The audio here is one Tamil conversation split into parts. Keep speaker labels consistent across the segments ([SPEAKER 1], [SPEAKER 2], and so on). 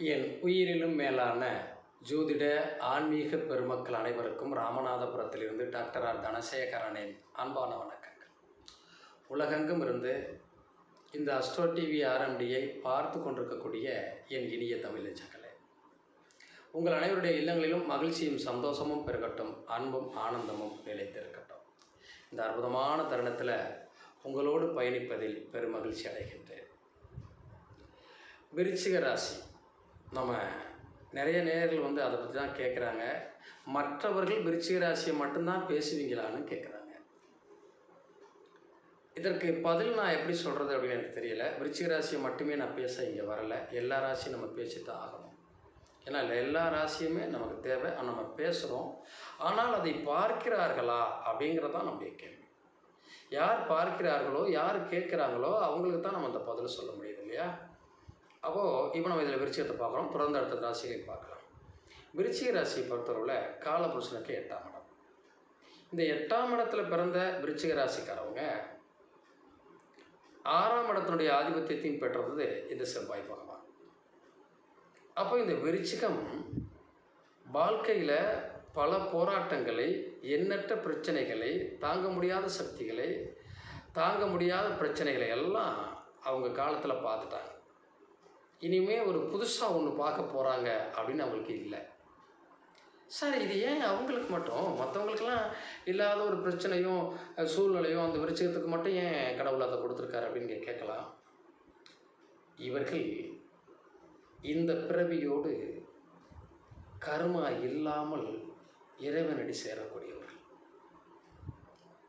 [SPEAKER 1] என் உயிரிலும் மேலான ஜோதிட ஆன்மீக பெருமக்கள் அனைவருக்கும் ராமநாதபுரத்திலிருந்து டாக்டர் ஆர். தனசேகரனின் அன்பான வணக்கங்கள். உலகெங்கும் இருந்து இந்த அஸ்ட்ரோ டிவி ஆர்எம்டியை பார்த்து கொண்டிருக்கக்கூடிய என் இனிய தமிழ் நெஞ்சங்களே. உங்கள் அனைவருடைய இல்லங்களிலும் மகிழ்ச்சியும் சந்தோஷமும் பெருகட்டும் அன்பும் ஆனந்தமும் நிலைத்திருக்கட்டும். இந்த அற்புதமான தருணத்தில் உங்களோடு பயணிப்பதில் பெருமகிழ்ச்சி அடைகின்றேன். விருச்சிக ராசி. நம்ம நிறைய நேர்கள் வந்து அதை பற்றி தான் கேட்குறாங்க மற்றவர்கள் விருச்சிக ராசியை மட்டும்தான் பேசுவீங்களான்னு கேட்குறாங்க இதற்கு பதில் நான் எப்படி சொல்கிறது அப்படின்னு எனக்கு தெரியல. விருச்சிக ராசியை மட்டுமே நான் பேச இங்கே வரலை. எல்லா ராசியும் நம்ம பேசி தான் ஆகணும். ஏன்னா எல்லா ராசியுமே நமக்கு தேவை. நம்ம பேசுகிறோம் ஆனால் அதை பார்க்கிறார்களா அப்படிங்கிறது தான் நம்முடைய கேள்வி. யார் பார்க்கிறார்களோ யார் கேட்குறாங்களோ அவங்களுக்கு தான் நம்ம அந்த பதில் சொல்ல முடியுது இல்லையா? அப்போது இப்போ நம்ம இதில் விருச்சிகத்தை பார்க்குறோம். தொடர்ந்து அடுத்த ராசிகளை பார்க்கலாம். விருச்சிக ராசியை பொறுத்தளவில் காலபுருஷனுக்கு எட்டாம் இடம். இந்த எட்டாம் இடத்துல பிறந்த விருச்சிக ராசிக்காரவங்க ஆறாம் இடத்தினுடைய ஆதிபத்தியத்தையும் பெற்றது இந்த செவ்வாய் பகவான். அப்போ இந்த விருச்சிகம் வாழ்க்கையில் பல போராட்டங்களை எண்ணற்ற பிரச்சனைகளை தாங்க முடியாத சக்திகளை தாங்க முடியாத பிரச்சனைகளை எல்லாம் அவங்க காலத்தில் பார்த்துட்டாங்க. இனிமே ஒரு புதுசாக ஒன்று பார்க்க போகிறாங்க அப்படின்னு அவங்களுக்கு இல்லை. சார் இது ஏன் அவங்களுக்கு மட்டும்? மற்றவங்களுக்கெல்லாம் இல்லாத ஒரு பிரச்சனையும் சூழ்நிலையும் அந்த விருச்சகத்துக்கு மட்டும் ஏன் கடவுள் அதை கொடுத்துருக்காரு அப்படின்னு கேட்கலாம்? இவர்கள் இந்த பிறவியோடு கர்மா இல்லாமல் இறைவனடி சேரக்கூடியவர்கள்.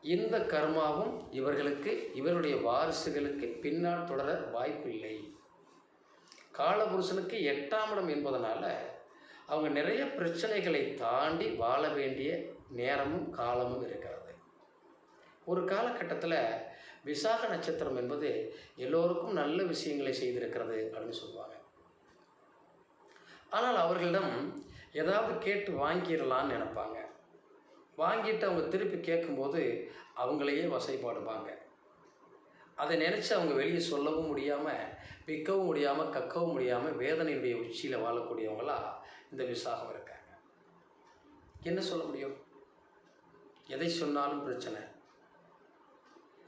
[SPEAKER 1] இந்த கர்மாவும் இவர்களுக்கு இவருடைய வாரிசுகளுக்கு பின்னால் தொடர வாய்ப்பில்லை. காலபுருஷனுக்கு எட்டாம் இடம் என்பதனால் அவங்க நிறைய பிரச்சனைகளை தாண்டி வாழ வேண்டிய நேரமும் காலமும் இருக்கிறது. ஒரு காலகட்டத்தில் விசாக நட்சத்திரம் என்பது எல்லோருக்கும் நல்ல விஷயங்களை செய்திருக்கிறது அப்படின்னு சொல்லுவாங்க. ஆனால் அவர்களிடம் ஏதாவது கேட்டு வாங்கிடலான்னு நினைப்பாங்க. வாங்கிட்டு அவங்க திருப்பி கேட்கும்போது அவங்களையே வசைப்பாடுவாங்க அதை நினச்சி அவங்க வெளியே சொல்லவும் முடியாமல் விற்கவும் முடியாமல் கக்கவும் முடியாமல் வேதனையுடைய உச்சியில் வாழக்கூடியவங்களாக இந்த விசாகம் இருக்காங்க. என்ன சொல்ல முடியும்? எதை சொன்னாலும் பிரச்சனை.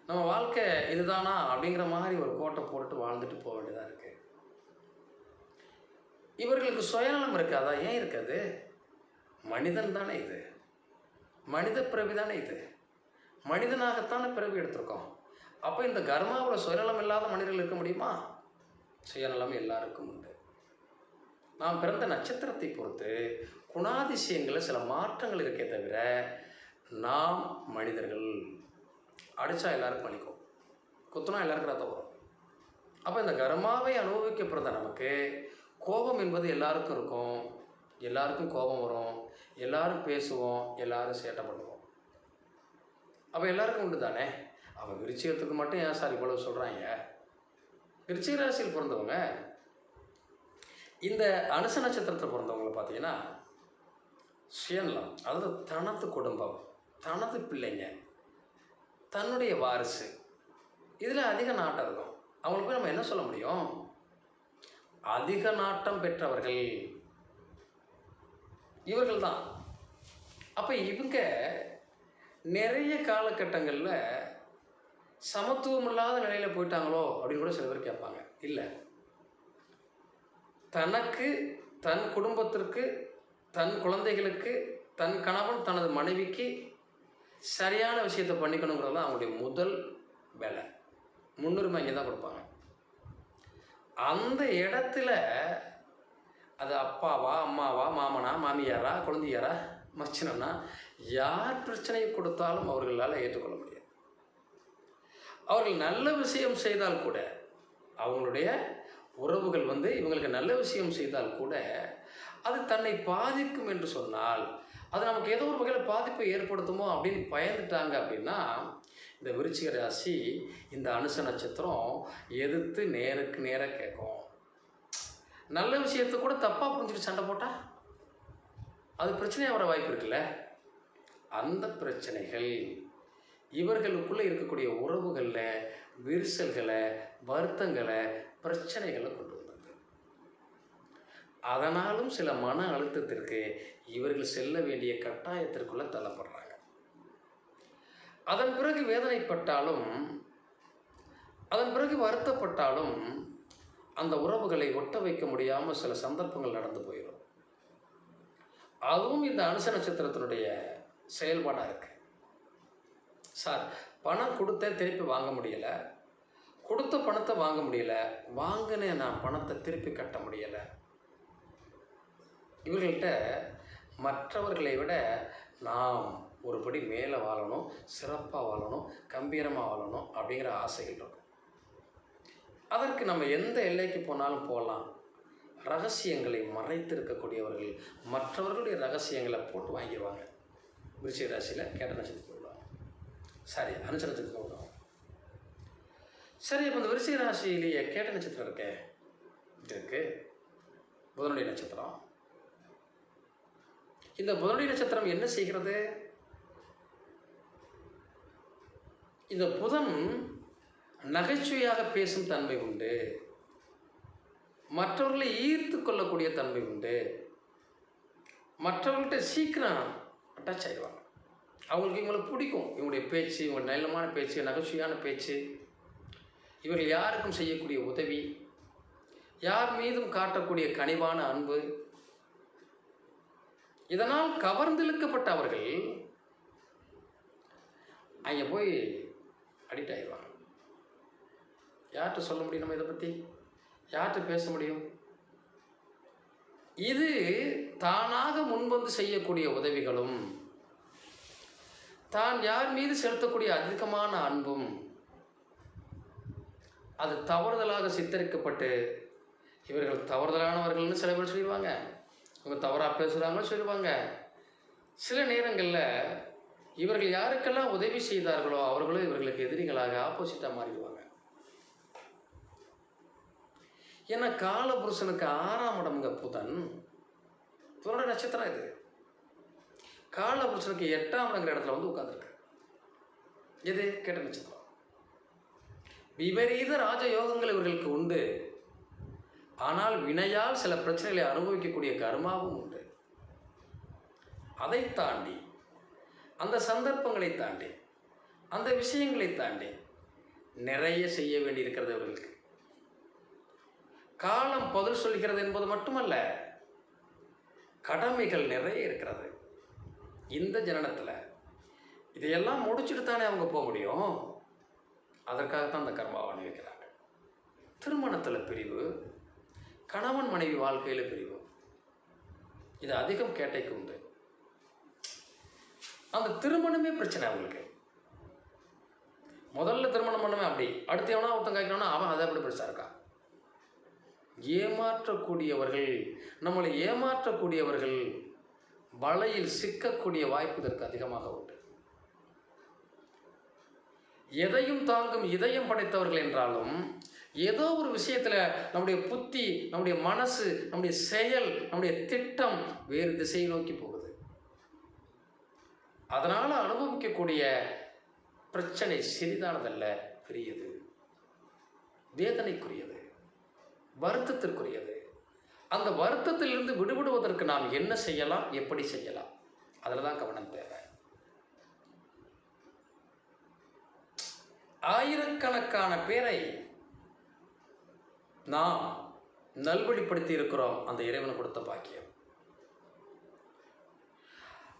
[SPEAKER 1] நம்ம வாழ்க்கை இதுதானா அப்படிங்கிற மாதிரி ஒரு கோட்டை போட்டுட்டு வாழ்ந்துட்டு போக வேண்டியதாக இருக்குது இவர்களுக்கு சுயநலம் இருக்காதா ஏன் இருக்காது மனிதன் தானே இது. மனித பிறவி தானே இது. மனிதனாகத்தானே பிறவி எடுத்திருக்கோம். அப்போ இந்த கர்மாவில் சுயநலம் இல்லாத மனிதர்கள் இருக்க முடியுமா? சுயநலம் எல்லாருக்கும் உண்டு. நாம் பிறந்த நட்சத்திரத்தை பொறுத்து குணாதிசயங்களில் சில மாற்றங்கள் இருக்கே தவிர நாம் மனிதர்கள். அடித்தா எல்லாருக்கும் அளிக்கும் குத்துனா எல்லாருக்கும் ரத்தம் வரும். அப்போ இந்த கர்மாவை அனுபவிக்க பிறந்த நமக்கு கோபம் என்பது எல்லாருக்கும் இருக்கும். எல்லாருக்கும் கோபம் வரும். எல்லாரும் பேசுவோம். எல்லாரும் சேட்டை பண்ணுவோம். அப்போ எல்லாருக்கும் உண்டு தானே அவன் விருச்சிகத்துக்கு மட்டும் ஏன் சார் இவ்வளவு சொல்கிறாங்க விருச்சிக ராசியில் பிறந்தவங்க இந்த அனுச நட்சத்திரத்தில் பிறந்தவங்களை பார்த்தீங்கன்னா சுயநலம் அதாவது தனது குடும்பம் தனது பிள்ளைங்க தன்னுடைய வாரிசு இதில் அதிக நாட்டம் இருக்கும். அவங்களுக்கு நம்ம என்ன சொல்ல முடியும்? அதிக நாட்டம் பெற்றவர்கள் இவர்கள் தான். அப்போ இவங்க நிறைய காலகட்டங்களில் சமத்துவம் இல்லாத நிலையில் போயிட்டாங்களோ அப்படின்னு கூட சில பேர் கேட்பாங்க. இல்லை. தனக்கு தன் குடும்பத்திற்கு தன் குழந்தைகளுக்கு தன் கணவன் தனது மனைவிக்கு சரியான விஷயத்தை பண்ணிக்கணுங்கிறது தான் அவங்களுடைய முதல் வேலை. முன்னுரிமை இங்கே தான் கொடுப்பாங்க. அந்த இடத்துல அது அப்பாவா அம்மாவா மாமனா மாமியாரா குழந்தையாரா மச்சினா யார் பிரச்சனையை கொடுத்தாலும் அவர்களால் ஏற்றுக்கொள்ள முடியாது. அவர்கள் நல்ல விஷயம் செய்தால் கூட அவங்களுடைய உறவுகள் வந்து இவங்களுக்கு நல்ல விஷயம் செய்தால் கூட அது தன்னை பாதிக்கும் என்று சொன்னால் அது நமக்கு ஏதோ ஒரு வகையில் பாதிப்பை ஏற்படுத்துமோ அப்படின்னு பயந்துட்டாங்க அப்படின்னா இந்த விருச்சிக ராசி இந்த அனுச நட்சத்திரம் எதிர்த்து நேருக்கு நேராக கேட்கும். நல்ல விஷயத்தை கூட தப்பாக புரிஞ்சுட்டு சண்டை போட்டால் அது பிரச்சனையாக வர வாய்ப்பு இருக்குல்ல? அந்த பிரச்சனைகள். இவர்களுக்குள்ளே இருக்கக்கூடிய உறவுகளில் விரிசல்களை வருத்தங்களை பிரச்சனைகளை கொண்டு வந்தது அதனாலும் சில மன அழுத்தத்திற்கு இவர்கள் செல்ல வேண்டிய கட்டாயத்திற்குள்ளே தள்ளப்படுறாங்க. அதன் பிறகு வேதனைப்பட்டாலும் அதன் பிறகு வருத்தப்பட்டாலும் அந்த உறவுகளை ஒட்ட வைக்க முடியாமல் சில சந்தர்ப்பங்கள் நடந்து போயிடும் அதுவும் இந்த அனுச நட்சத்திரத்தினுடைய செயல்பாடாக இருக்குது சார் பணம் கொடுத்தேன் திருப்பி வாங்க முடியலை. கொடுத்த பணத்தை வாங்க முடியலை. வாங்கினேன் நான் பணத்தை திருப்பி கட்ட முடியலை. இவர்கள்ட்ட மற்றவர்களை விட நாம் ஒருபடி மேலே வாழணும் சிறப்பாக வாழணும் கம்பீரமாக வாழணும் அப்படிங்கிற ஆசைகள் இருக்கும். அதற்கு நம்ம எந்த எல்லைக்கு போனாலும் போகலாம். ரகசியங்களை மறைத்திருக்கக்கூடியவர்கள் மற்றவர்களுடைய ரகசியங்களை போட்டு வாங்கிடுவாங்க. விருச்சிக ராசியில் கேட்ட நட்சத்திரம். சரி அனுசரத்துக்கு நட்சத்திரத்துக்கு சரி இப்போ இந்த விருச்சிக ராசியிலேயே கேட்ட நட்சத்திரம் இருக்கே. இருக்கு. புதனுடைய நட்சத்திரம். இந்த புதனுடைய நட்சத்திரம் என்ன செய்கிறது? இந்த புதன் நகைச்சுவையாக பேசும் தன்மை உண்டு. மற்றவர்களை ஈர்த்து கொள்ளக்கூடிய தன்மை உண்டு. மற்றவர்கள்ட்ட சீக்கிரம் அட்டாச் ஆயிடுவாங்க. அவங்களுக்கு இவங்களுக்கு பிடிக்கும். இவங்களுடைய பேச்சு இவங்க நல்லமான பேச்சு நகைச்சுவையான பேச்சு. இவர்கள் யாருக்கும் செய்யக்கூடிய உதவி யார் மீதும் காட்டக்கூடிய கனிவான அன்பு. இதனால் கவர்ந்திழுக்கப்பட்ட அவர்கள் அங்கே போய் அடிக்ட் ஆயிடுவாங்க. யார்கிட்ட சொல்ல முடியும் நம்ம இதை பற்றி யார்கிட்ட பேச முடியும்? இது தானாக முன்வந்து செய்யக்கூடிய உதவிகளும் தான் யார் மீது செலுத்தக்கூடிய அதிகமான அன்பும் அது தவறுதலாக சித்தரிக்கப்பட்டு இவர்கள் தவறுதலானவர்கள்னு சில பேர் சொல்லிடுவாங்க. இவங்க தவறாக பேசுகிறாங்கன்னு சொல்லுவாங்க சில நேரங்களில் இவர்கள் யாருக்கெல்லாம் உதவி செய்தார்களோ அவர்களும் இவர்களுக்கு எதிரிகளாக ஆப்போசிட்டாக மாறிடுவாங்க. ஏன்னா காலபுருஷனுக்கு ஆறாம் இடம்ங்க புதன். புதனோட நட்சத்திரம் இது. காலபுருஷனுக்கு எட்டாம் இடங்கிற இடத்துல வந்து உட்காந்துருக்கு எது? கேட்ட நட்சத்திரம் விபரீத ராஜயோகங்கள் இவர்களுக்கு உண்டு. ஆனால் வினையால் சில பிரச்சனைகளை அனுபவிக்கக்கூடிய கர்மாவும் உண்டு. அதை தாண்டி அந்த சந்தர்ப்பங்களை தாண்டி அந்த விஷயங்களை தாண்டி நிறைய செய்ய வேண்டியிருக்கிறது அவர்களுக்கு காலம் பதில் சொல்கிறது என்பது மட்டுமல்ல கடமைகள் நிறைய இருக்கிறது. இந்த ஜனனத்தில் இதையெல்லாம் முடிச்சுட்டு தானே அவங்க போக முடியும்? அதற்காகத்தான் அந்த கர்மாவை அனுபவிக்கிறாங்க திருமணத்தில் பிரிவு கணவன் மனைவி வாழ்க்கையில் பிரிவு. இது அதிகம் கேட்டைக்கு உண்டு. அந்த திருமணமே பிரச்சனை அவங்களுக்கு. முதல்ல திருமணம் பண்ணவே அப்படி. அடுத்து எவனா ஒருத்தன் காய்க்கணும்னா அவன் அதை அப்படி பெருசாக இருக்கா? ஏமாற்றக்கூடியவர்கள் நம்மளை ஏமாற்றக்கூடியவர்கள் வலையில் சிக்கக்கூடிய வாய்ப்பு இதற்கு அதிகமாக உண்டு. எதையும் தாங்கும் இதயம் படைத்தவர்கள் என்றாலும் ஏதோ ஒரு விஷயத்தில் நம்முடைய புத்தி நம்முடைய மனசு நம்முடைய செயல் நம்முடைய திட்டம் வேறு திசையை நோக்கி போகுது. அதனால் அனுபவிக்கக்கூடிய பிரச்சனை சிறிதானதல்ல பெரியது. வேதனைக்குரியது. வருத்தத்திற்குரியது. அந்த வருத்தத்திலிருந்து விடுபடுவதற்கு நாம் என்ன செய்யலாம்? எப்படி செய்யலாம்? அதில் தான் கவனம் தேவை. ஆயிரக்கணக்கான பேரை நாம் நல்வழிப்படுத்தி இருக்கிறோம் அந்த இறைவன் கொடுத்த பாக்கியம்.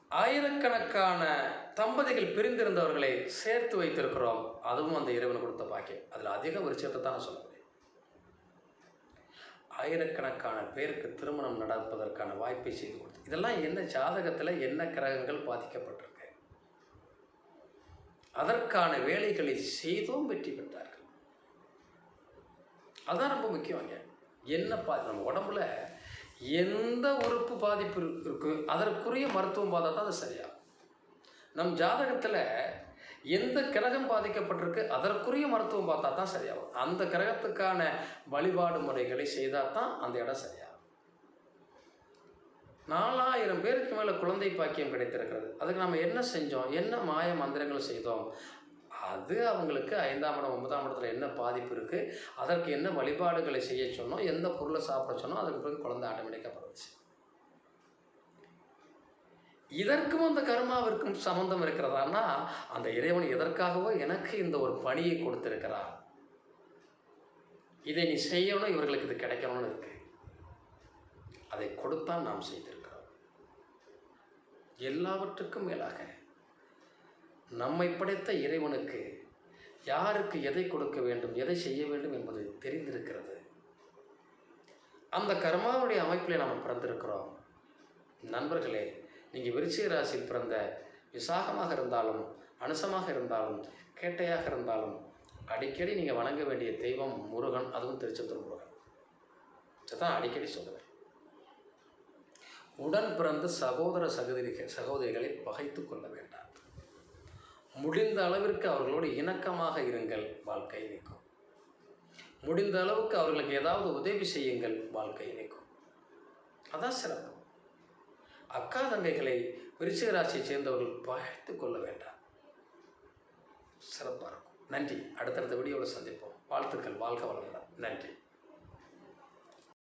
[SPEAKER 1] ஆயிரக்கணக்கான தம்பதிகள் பிரிந்திருந்தவர்களை சேர்த்து வைத்திருக்கிறோம் அதுவும் அந்த இறைவன் கொடுத்த பாக்கியம். அதில் அதிக ஒரு விஷயத்தை தான் சொல்ல முடியும். ஆயிரக்கணக்கான பேருக்கு திருமணம் நடப்பதற்கான வாய்ப்பை செய்து கொடுத்து இதெல்லாம் என்ன ஜாதகத்தில் என்ன கிரகங்கள் பாதிக்கப்பட்டிருக்கு? அதற்கான வேலைகளை செய்தும் வெற்றி பெற்றார்கள். அதான் ரொம்ப முக்கியங்க என்ன பா நம்ம உடம்புல எந்த உறுப்பு பாதிப்பு இருக்கு அதற்குரிய மருத்துவம் பார்த்தா தான் அது சரியாகும். நம் ஜாதகத்தில் எந்த கிரகம் பாதிக்கப்பட்டிருக்கு அதற்குரிய மருத்துவம் பார்த்தா தான் சரியாகும். அந்த கிரகத்துக்கான வழிபாடு முறைகளை செய்தால் தான் அந்த இடம் சரியாகும். நாலாயிரம் பேருக்கு மேலே குழந்தை பாக்கியம் கிடைத்திருக்கிறது. அதுக்கு நம்ம என்ன செஞ்சோம்? என்ன மாய மந்திரங்கள் செய்தோம்? அது அவங்களுக்கு ஐந்தாம் இடம் ஒன்பதாம் இடத்துல என்ன பாதிப்பு இருக்குது அதற்கு என்ன வழிபாடுகளை செய்ய சொன்னோம்? எந்த பொருளை சாப்பிட சொன்னோம்? அதுக்கு பிறகு குழந்தை ஆட்டோமேட்டிக்காக பிறந்துச்சு. இதற்கும் அந்த கர்மாவிற்கும் சம்பந்தம் இருக்கிறதான்னா அந்த இறைவன் எதற்காகவோ எனக்கு இந்த ஒரு பணியை கொடுத்திருக்கிறார். இதை நீ செய்யணும் இவர்களுக்கு இது கிடைக்கணும்னு இருக்கு. அதை கொடுத்தான் நாம் செய்திருக்கிறோம். எல்லாவற்றுக்கும் மேலாக நம்மை படைத்த இறைவனுக்கு யாருக்கு எதை கொடுக்க வேண்டும் எதை செய்ய வேண்டும் என்பது தெரிந்திருக்கிறது. அந்த கர்மாவுடைய அமைப்பில் நாம் பிறந்திருக்கிறோம். நண்பர்களே நீங்கள் விருச்சிக ராசியில் பிறந்த விசாகமாக இருந்தாலும் அனுசமாக இருந்தாலும் கேட்டையாக இருந்தாலும் அடிக்கடி நீங்கள் வணங்க வேண்டிய தெய்வம் முருகன் அதுவும் திருச்செந்தூர் முருகன். இதுதான் அடிக்கடி சொல்லுவேன். உடன் பிறந்த சகோதர சகோதரிகள் சகோதரிகளை பகைத்து கொள்ள வேண்டாம். முடிந்த அளவிற்கு அவர்களோடு இணக்கமாக இருங்கள் வாழ்க்கை நிற்கும் முடிந்த அளவுக்கு அவர்களுக்கு ஏதாவது உதவி செய்யுங்கள் வாழ்க்கை நிற்கும் அதான் சிறப்பு. அக்கா தங்கைகளை விருச்சிக ராசியை சேர்ந்தவர்கள் பகைத்து கொள்ள வேண்டாம். சிறப்பாக இருக்கும். நன்றி. அடுத்தடுத்த வீடியோவில் சந்திப்போம். வாழ்த்துக்கள். வாழ்க வளமுடன். நன்றி.